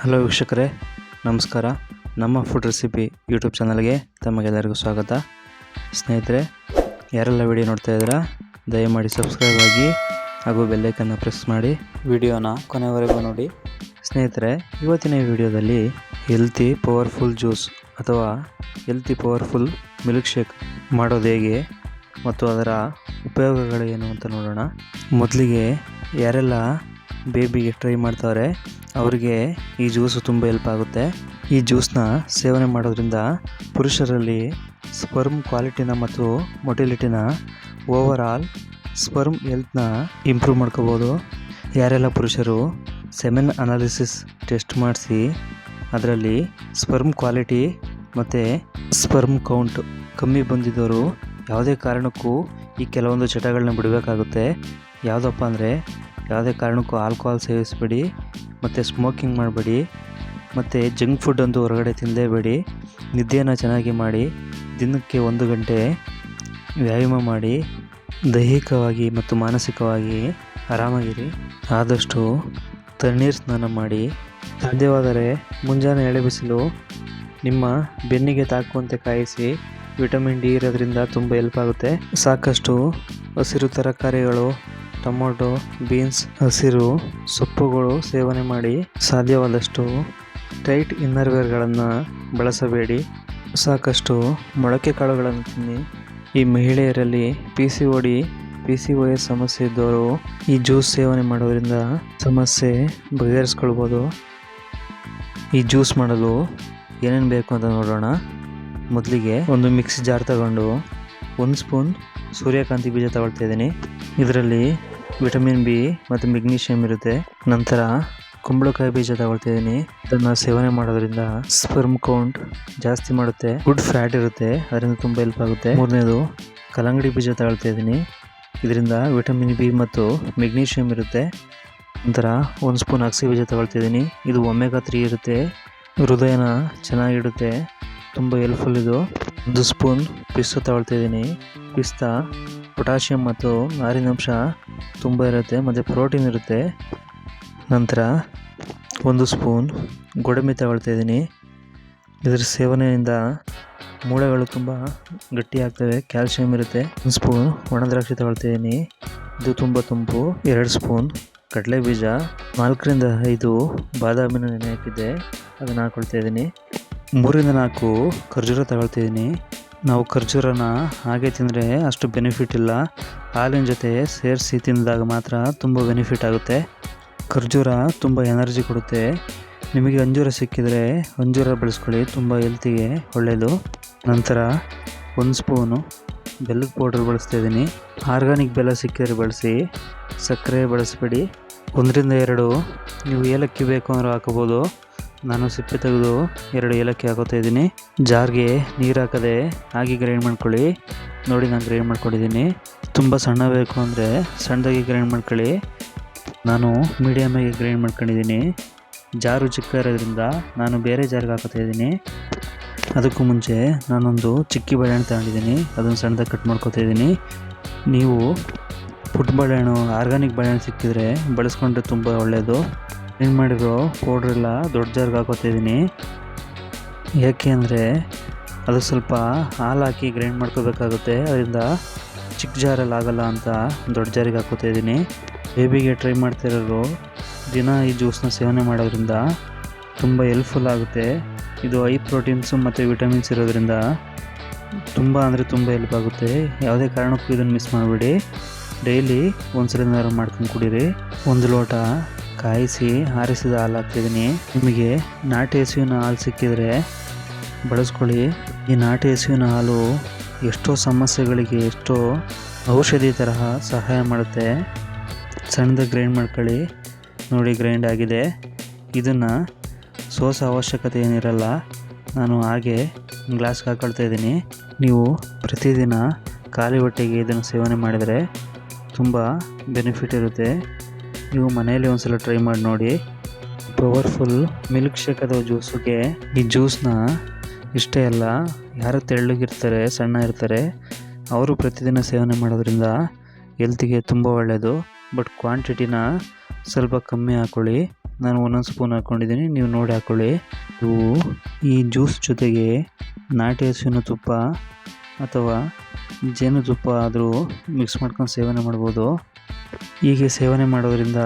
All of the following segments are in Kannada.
ಹಲೋ ವೀಕ್ಷಕರೇ, ನಮಸ್ಕಾರ. ನಮ್ಮ ಫುಡ್ ರೆಸಿಪಿ ಯೂಟ್ಯೂಬ್ ಚಾನಲ್ಗೆ ತಮಗೆಲ್ಲರಿಗೂ ಸ್ವಾಗತ. ಸ್ನೇಹಿತರೆ, ಯಾರೆಲ್ಲ ವಿಡಿಯೋ ನೋಡ್ತಾ ಇದ್ದೀರಾ, ದಯಮಾಡಿ ಸಬ್ಸ್ಕ್ರೈಬ್ ಆಗಿ ಹಾಗೂ ಬೆಲ್ಲೈಕನ್ನು ಪ್ರೆಸ್ ಮಾಡಿ ವಿಡಿಯೋನ ಕೊನೆವರೆಗೂ ನೋಡಿ. ಸ್ನೇಹಿತರೆ, ಇವತ್ತಿನ ಈ ವಿಡಿಯೋದಲ್ಲಿ ಹೆಲ್ತಿ ಪವರ್ಫುಲ್ ಜ್ಯೂಸ್ ಅಥವಾ ಹೆಲ್ತಿ ಪವರ್ಫುಲ್ ಮಿಲ್ಕ್ ಶೇಕ್ ಮಾಡೋದು ಹೇಗೆ ಮತ್ತು ಅದರ ಉಪಯೋಗಗಳೇನು ಅಂತ ನೋಡೋಣ. ಮೊದಲಿಗೆ ಯಾರೆಲ್ಲ ಬೇಬಿಗೆ ಟ್ರೈ ಮಾಡ್ತಾವ್ರೆ ಅವರಿಗೆ ಈ ಜ್ಯೂಸು ತುಂಬ ಹೆಲ್ಪ್ ಆಗುತ್ತೆ. ಈ ಜ್ಯೂಸ್ನ ಸೇವನೆ ಮಾಡೋದ್ರಿಂದ ಪುರುಷರಲ್ಲಿ ಸ್ಪರ್ಮ್ ಕ್ವಾಲಿಟಿನ ಮತ್ತು ಮೊಟಿಲಿಟಿನ ಓವರ್ ಸ್ಪರ್ಮ್ ಹೆಲ್ತ್ನ ಇಂಪ್ರೂವ್ ಮಾಡ್ಕೋಬೋದು. ಯಾರೆಲ್ಲ ಪುರುಷರು ಸೆಮೆನ್ ಅನಾಲಿಸಿಸ್ ಟೆಸ್ಟ್ ಮಾಡಿಸಿ ಅದರಲ್ಲಿ ಸ್ಪರ್ಮ್ ಕ್ವಾಲಿಟಿ ಮತ್ತು ಸ್ಪರ್ಮ್ ಕೌಂಟ್ ಕಮ್ಮಿ ಬಂದಿದ್ದವರು ಯಾವುದೇ ಕಾರಣಕ್ಕೂ ಈ ಕೆಲವೊಂದು ಚಟಗಳನ್ನ ಬಿಡಬೇಕಾಗುತ್ತೆ. ಯಾವುದಪ್ಪ ಅಂದರೆ ಯಾವುದೇ ಕಾರಣಕ್ಕೂ ಆಲ್ಕೋಹಾಲ್ ಸೇವಿಸಬೇಡಿ, ಮತ್ತು ಸ್ಮೋಕಿಂಗ್ ಮಾಡಬೇಡಿ, ಮತ್ತು ಜಂಕ್ ಫುಡ್ ಅಂತೂ ಹೊರಗಡೆ ತಿನ್ನಲೇಬೇಡಿ ನಿದ್ದೆಯನ್ನು ಚೆನ್ನಾಗಿ ಮಾಡಿ, ದಿನಕ್ಕೆ ಒಂದು ಗಂಟೆ ವ್ಯಾಯಾಮ ಮಾಡಿ, ದೈಹಿಕವಾಗಿ ಮತ್ತು ಮಾನಸಿಕವಾಗಿ ಆರಾಮಾಗಿರಿ. ಆದಷ್ಟು ತಣ್ಣೀರು ಸ್ನಾನ ಮಾಡಿ. ಸಾಧ್ಯವಾದರೆ ಮುಂಜಾನೆ ಎಳೆ ಬಿಸಿಲು, ನಿಮ್ಮ ಬೆನ್ನಿಗೆ ತಾಕುವಂತೆ ಕಾಯಿಸಿ, ವಿಟಮಿನ್ ಡಿ ಇರೋದ್ರಿಂದ ತುಂಬ ಹೆಲ್ಪ್ ಆಗುತ್ತೆ. ಸಾಕಷ್ಟು ಹಸಿರು ತರಕಾರಿಗಳು ಟೊಮೊಟೊ, ಬೀನ್ಸ್, ಹಸಿರು, ಸೊಪ್ಪುಗಳು ಸೇವನೆ ಮಾಡಿ ಸಾಧ್ಯವಾದಷ್ಟು ಟೈಟ್ ಇನ್ನರ್ವೇರ್ಗಳನ್ನು ಬಳಸಬೇಡಿ. ಸಾಕಷ್ಟು ಮೊಳಕೆ ಕಾಳುಗಳನ್ನು ತಿನ್ನಿ. ಈ ಮಹಿಳೆಯರಲ್ಲಿ P C O P C O S ಸಮಸ್ಯೆ ಇದ್ದವರು ಈ ಜ್ಯೂಸ್ ಸೇವನೆ ಮಾಡೋದ್ರಿಂದ ಸಮಸ್ಯೆ ಬಗೆಹರಿಸ್ಕೊಳ್ಬೋದು. ಈ ಜ್ಯೂಸ್ ಮಾಡಲು ಏನೇನು ಬೇಕು ಅಂತ ನೋಡೋಣ. ಮೊದಲಿಗೆ ಒಂದು ಮಿಕ್ಸಿ ಜಾರ್ ತಗೊಂಡು ಒಂದು ಸ್ಪೂನ್ ಸೂರ್ಯಕಾಂತಿ ಬೀಜ ತಗೊಳ್ತಾ ಇದ್ದೀನಿ. ಇದರಲ್ಲಿ ವಿಟಮಿನ್ ಬಿ ಮತ್ತು ಮೆಗ್ನೀಷಿಯಂ ಇರುತ್ತೆ. ನಂತರ ಕುಂಬಳಕಾಯಿ ಬೀಜ ತಗೊಳ್ತಾ ಇದ್ದೀನಿ ಇದನ್ನು ಸೇವನೆ ಮಾಡೋದ್ರಿಂದ ಸ್ಪರ್ಮ್ ಕೌಂಟ್ ಜಾಸ್ತಿ ಮಾಡುತ್ತೆ. ಗುಡ್ ಫ್ಯಾಟ್ ಇರುತ್ತೆ. ಅದರಿಂದ ತುಂಬ ಹೆಲ್ಪ್ ಆಗುತ್ತೆ. ಮೂರನೇದು, ಕಲ್ಲಂಗಡಿ ಬೀಜ ತಗೊಳ್ತಾ ಇದ್ದೀನಿ ಇದರಿಂದ ವಿಟಮಿನ್ ಬಿ ಮತ್ತು ಮೆಗ್ನೀಷಿಯಂ ಇರುತ್ತೆ. ನಂತರ ಒಂದು ಸ್ಪೂನ್ ಅಗಸೆ ಬೀಜ ತಗೊಳ್ತಿದ್ದೀನಿ. ಇದು ಒಮೆಗಾ ತ್ರೀ ಇರುತ್ತೆ. ಹೃದಯನ ಚೆನ್ನಾಗಿಡುತ್ತೆ. ತುಂಬ ಹೆಲ್ಪ್ಫುಲ್ ಇದು. ಒಂದು ಸ್ಪೂನ್ ಪಿಸ್ತಾ ತಗೊಳ್ತಿದ್ದೀನಿ. ಪಿಸ್ತಾ, ಪೊಟ್ಯಾಷಿಯಂ ಮತ್ತು ನಾರಿನಂಶ ತುಂಬ ಇರುತ್ತೆ. ಮತ್ತು ಪ್ರೋಟೀನ್ ಇರುತ್ತೆ. ನಂತರ ಒಂದು ಸ್ಪೂನ್ ಗೋಡಂಬಿ ತಗೊಳ್ತಾಯಿದ್ದೀನಿ ಇದರ ಸೇವನೆಯಿಂದ ಮೂಳೆಗಳು ತುಂಬ ಗಟ್ಟಿಯಾಗ್ತವೆ ಕ್ಯಾಲ್ಶಿಯಂ ಇರುತ್ತೆ. ಒಂದು ಸ್ಪೂನ್ ಒಣ ದ್ರಾಕ್ಷಿ ತಗೊಳ್ತಿದ್ದೀನಿ ಇದು ತುಂಬ ತಂಪು. ಎರಡು ಸ್ಪೂನ್ ಕಡಲೆ ಬೀಜ. ನಾಲ್ಕರಿಂದ ಐದು ಬಾದಾಮಿನ ನೆನೆ ಹಾಕಿದ್ದೆ. ಅದನ್ನು ಹಾಕೊಳ್ತಾ ಇದ್ದೀನಿ. ಮೂರಿಂದ ನಾಲ್ಕು ಖರ್ಜೂರ ತಗೊಳ್ತಿದ್ದೀನಿ ನಾವು ಖರ್ಜೂರನ ಹಾಗೆ ತಿಂದರೆ ಅಷ್ಟು ಬೆನಿಫಿಟ್ ಇಲ್ಲ. ಹಾಲಿನ ಜೊತೆ ಸೇರಿಸಿ ತಿಂದಾಗ ಮಾತ್ರ ತುಂಬ ಬೆನಿಫಿಟ್ ಆಗುತ್ತೆ. ಖರ್ಜೂರ ತುಂಬ ಎನರ್ಜಿ ಕೊಡುತ್ತೆ. ನಿಮಗೆ ಅಂಜೂರ ಸಿಕ್ಕಿದರೆ ಅಂಜೂರ ಬಳಸ್ಕೊಳ್ಳಿ, ತುಂಬ ಹೆಲ್ತಿಗೆ ಒಳ್ಳೆಯದು ನಂತರ ಒಂದು ಸ್ಪೂನು ಬೆಲ್ಲದ ಪೌಡ್ರ್ ಬಳಸ್ತಾ ಇದ್ದೀನಿ. ಆರ್ಗಾನಿಕ್ ಬೆಲ್ಲ ಸಿಕ್ಕಿದರೆ ಬಳಸಿ, ಸಕ್ಕರೆ ಬಳಸಬೇಡಿ. ಒಂದರಿಂದ ಎರಡು, ನೀವು ಏಲಕ್ಕಿ ಬೇಕು ಅಂದ್ರೆ ಹಾಕೋಬೋದು. ನಾನು ಸಿಪ್ಪೆ ತೆಗೆದು ಎರಡು ಏಲಕ್ಕಿ ಹಾಕೋತಾ ಇದ್ದೀನಿ. ಜಾರ್ಗೆ ನೀರು ಹಾಕದೆ ಹಾಗೆ ಗ್ರೈಂಡ್ ಮಾಡ್ಕೊಳ್ಳಿ. ನೋಡಿ ನಾನು ಗ್ರೈಂಡ್ ಮಾಡ್ಕೊಂಡಿದ್ದೀನಿ. ತುಂಬ ಸಣ್ಣ ಬೇಕು ಅಂದರೆ ಸಣ್ಣದಾಗಿ ಗ್ರೈಂಡ್ ಮಾಡ್ಕೊಳ್ಳಿ. ನಾನು ಮೀಡಿಯಮಾಗಿ ಗ್ರೈಂಡ್ ಮಾಡ್ಕೊಂಡಿದ್ದೀನಿ. ಜಾರು ಚಿಕ್ಕ ಇರೋದ್ರಿಂದ ನಾನು ಬೇರೆ ಜಾರಿಗೆ ಹಾಕೋತಾ ಇದ್ದೀನಿ. ಅದಕ್ಕೂ ಮುಂಚೆ ನಾನೊಂದು ಚಿಕ್ಕಿ ಬಾಳೆಹಣ್ಣು ತಗೊಂಡಿದ್ದೀನಿ. ಅದನ್ನು ಸಣ್ಣದಾಗಿ ಕಟ್ ಮಾಡ್ಕೊತಾ ಇದ್ದೀನಿ. ನೀವು ಪುಟ್ ಬಾಳೆಹಣ್ಣು ಆರ್ಗಾನಿಕ್ ಬಾಳೆಹಣ್ಣು ಸಿಕ್ಕಿದ್ರೆ ಬಳಸ್ಕೊಂಡ್ರೆ ತುಂಬ ಒಳ್ಳೆಯದು ಏನು ಮಾಡಿರೋ ಪೌಡ್ರೆಲ್ಲ ದೊಡ್ಡ ಜಾರ್ಗೆ ಹಾಕೋತಿದ್ದೀನಿ ಯಾಕೆ ಅಂದರೆ ಅದು ಸ್ವಲ್ಪ ಹಾಲು ಹಾಕಿ ಗ್ರೈಂಡ್ ಮಾಡ್ಕೋಬೇಕಾಗುತ್ತೆ. ಅದರಿಂದ ಚಿಕ್ಕ ಜಾರಲ್ಲಿ ಆಗಲ್ಲ ಅಂತ ದೊಡ್ಡ ಜಾರಿಗೆ ಹಾಕೋತಾ ಇದ್ದೀನಿ ಬೇಬಿಗೆ ಟ್ರೈ ಮಾಡ್ತಿರೋರು ದಿನ ಈ ಜ್ಯೂಸ್ನ ಸೇವನೆ ಮಾಡೋದ್ರಿಂದ ತುಂಬ ಹೆಲ್ಪ್ಫುಲ್ ಆಗುತ್ತೆ. ಇದು ಹೈ ಪ್ರೋಟೀನ್ಸು ಮತ್ತು ವಿಟಮಿನ್ಸ್ ಇರೋದ್ರಿಂದ ತುಂಬ ಅಂದರೆ ತುಂಬ ಹೆಲ್ಪ್ ಆಗುತ್ತೆ. ಯಾವುದೇ ಕಾರಣಕ್ಕೂ ಇದನ್ನು ಮಿಸ್ ಮಾಡಬೇಡಿ. ಡೈಲಿ ಒಂದು ಸಲ ಮಾಡ್ಕೊಂಡು ಕುಡೀರಿ. ಒಂದು ಲೋಟ ಕಾಯಿಸಿ ಆರಿಸಿದ ಹಾಲು ಹಾಕ್ತಿದ್ದೀನಿ ನಿಮಗೆ ನಾಟಿ ಹಸುವಿನ ಹಾಲು ಸಿಕ್ಕಿದರೆ ಬಳಸ್ಕೊಳ್ಳಿ. ಈ ನಾಟಿ ಹಸುವಿನ ಹಾಲು ಎಷ್ಟೋ ಸಮಸ್ಯೆಗಳಿಗೆ ಎಷ್ಟೋ ಔಷಧಿ ತರಹ ಸಹಾಯ ಮಾಡುತ್ತೆ. ಸಣ್ಣದಾಗಿ ಗ್ರೈಂಡ್ ಮಾಡ್ಕೊಳ್ಳಿ. ನೋಡಿ ಗ್ರೈಂಡ್ ಆಗಿದೆ. ಇದನ್ನು ಸೋಸ ಅವಶ್ಯಕತೆ ಏನಿರಲ್ಲ, ನಾನು ಹಾಗೆ ಗ್ಲಾಸ್ಗೆ ಹಾಕೊಳ್ತಾ ಇದ್ದೀನಿ. ನೀವು ಪ್ರತಿದಿನ ಖಾಲಿ ಹೊಟ್ಟೆಗೆ ಇದನ್ನು ಸೇವನೆ ಮಾಡಿದರೆ ತುಂಬ ಬೆನಿಫಿಟ್ ಇರುತ್ತೆ. ನೀವು ಮನೆಯಲ್ಲಿ ಒಂದ್ಸಲ ಟ್ರೈ ಮಾಡಿ ನೋಡಿ. ಪವರ್ಫುಲ್ ಮಿಲ್ಕ್ ಶೇಕ್ ಅಥವಾ ಜ್ಯೂಸಿಗೆ ಈ ಜ್ಯೂಸ್ನ ಇಷ್ಟೇ ಅಲ್ಲ, ಯಾರು ತೆಳ್ಳಗಿರ್ತಾರೆ, ಸಣ್ಣ ಇರ್ತಾರೆ, ಅವರು ಪ್ರತಿದಿನ ಸೇವನೆ ಮಾಡೋದ್ರಿಂದ ಹೆಲ್ತಿಗೆ ತುಂಬ ಒಳ್ಳೆಯದು ಬಟ್ ಕ್ವಾಂಟಿಟಿನ ಸ್ವಲ್ಪ ಕಮ್ಮಿ ಹಾಕ್ಕೊಳ್ಳಿ ನಾನು ಒಂದೊಂದು ಸ್ಪೂನ್ ಹಾಕ್ಕೊಂಡಿದ್ದೀನಿ ನೀವು ನೋಡಿ ಹಾಕ್ಕೊಳ್ಳಿ ಇವು ಈ ಜ್ಯೂಸ್ ಜೊತೆಗೆ ನಾಟಿ ಹಸುವಿನ ತುಪ್ಪ ಅಥವಾ ಜೇನುತುಪ್ಪ ಆದರೂ ಮಿಕ್ಸ್ ಮಾಡ್ಕೊಂಡು ಸೇವನೆ ಮಾಡ್ಬೋದು. ಹೀಗೆ ಸೇವನೆ ಮಾಡೋದ್ರಿಂದ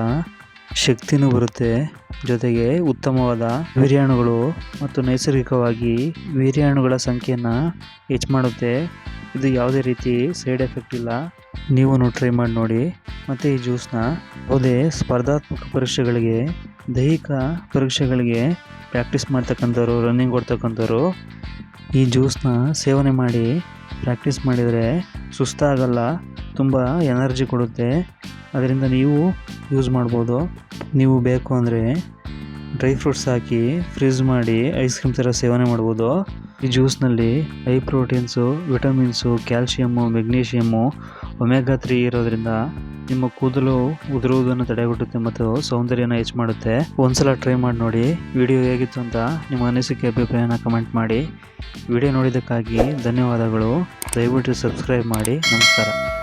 ಶಕ್ತಿನೂ ಬರುತ್ತೆ. ಜೊತೆಗೆ ಉತ್ತಮವಾದ ವೀರ್ಯಾಣುಗಳು ಮತ್ತು ನೈಸರ್ಗಿಕವಾಗಿ ವೀರ್ಯಾಣುಗಳ ಸಂಖ್ಯೆಯನ್ನು ಹೆಚ್ಚು ಮಾಡುತ್ತೆ. ಇದು ಯಾವುದೇ ರೀತಿ ಸೈಡ್ ಎಫೆಕ್ಟ್ ಇಲ್ಲ. ನೀವು ಟ್ರೈ ಮಾಡಿ ನೋಡಿ. ಮತ್ತು ಈ ಜ್ಯೂಸ್ನ ಯಾವುದೇ ಸ್ಪರ್ಧಾತ್ಮಕ ಪರೀಕ್ಷೆಗಳಿಗೆ, ದೈಹಿಕ ಪರೀಕ್ಷೆಗಳಿಗೆ ಪ್ರಾಕ್ಟೀಸ್ ಮಾಡ್ತಕ್ಕಂಥವ್ರು ರನ್ನಿಂಗ್ ಓಡ್ತಕ್ಕಂಥವ್ರು ಈ ಜ್ಯೂಸ್ನ ಸೇವನೆ ಮಾಡಿ ಪ್ರಾಕ್ಟೀಸ್ ಮಾಡಿದರೆ ಸುಸ್ತಾಗಲ್ಲ, ತುಂಬ ಎನರ್ಜಿ ಕೊಡುತ್ತೆ. ಅದರಿಂದ ನೀವು ಯೂಸ್ ಮಾಡ್ಬೋದು. ನೀವು ಬೇಕು ಅಂದರೆ ಡ್ರೈ ಫ್ರೂಟ್ಸ್ ಹಾಕಿ ಫ್ರೀಸ್ ಮಾಡಿ ಐಸ್ ಕ್ರೀಮ್ ಥರ ಸೇವನೆ ಮಾಡ್ಬೋದು. ಈ ಜ್ಯೂಸ್ನಲ್ಲಿ high proteins vitamins calcium magnesium omega three ಇರೋದ್ರಿಂದ ನಿಮ್ಮ ಕೂದಲು ಉದುರುವುದನ್ನು ತಡೆಗಟ್ಟುತ್ತೆ ಮತ್ತು ಸೌಂದರ್ಯನ ಹೆಚ್ಚು ಮಾಡುತ್ತೆ. ಒಂದ್ಸಲ ಟ್ರೈ ಮಾಡಿ ನೋಡಿ ವಿಡಿಯೋ ಹೇಗಿತ್ತು ಅಂತ ನಿಮ್ಮ ಅನಿಸಿಕೆ, ಅಭಿಪ್ರಾಯನ ಕಮೆಂಟ್ ಮಾಡಿ. ವಿಡಿಯೋ ನೋಡಿದ್ದಕ್ಕಾಗಿ ಧನ್ಯವಾದಗಳು. ದಯವಿಟ್ಟು ಸಬ್ಸ್ಕ್ರೈಬ್ ಮಾಡಿ. ನಮಸ್ಕಾರ.